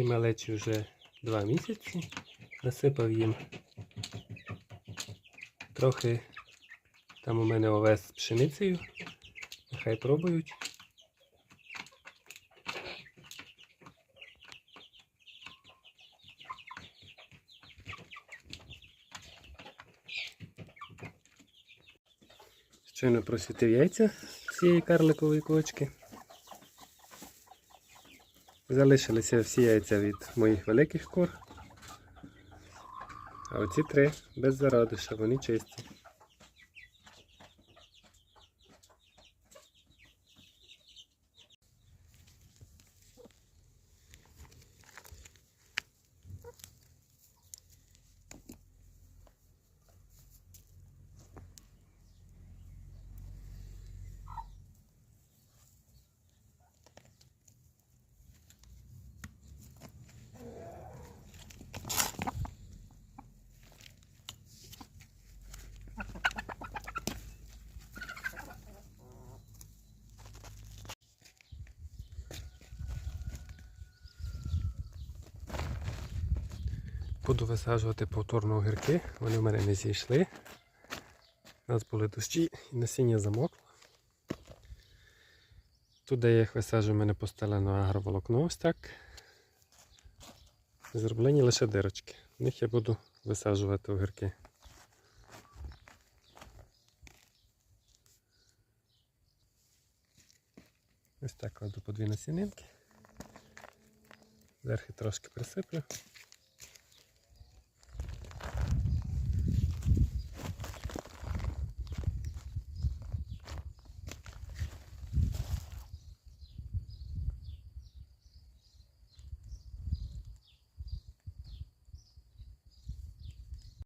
Ці малечі вже два місяці. Насипав їм трохи там у мене овес з пшеницею. Нехай пробують. Щойно просвітив яйця цієї карликової кочки. Залишилися всі яйця від моїх великих кур. А оці три без зародиша, вони чисті. Буду висаджувати повторно огірки, вони в мене не зійшли. У нас були дощі і насіння замокло. Тут, де я їх висаджую, в мене постелено агроволокно ось так. Зроблені лише дирочки. В них я буду висаджувати огірки. Ось так кладу по дві насінинки. Верхи трошки присиплю.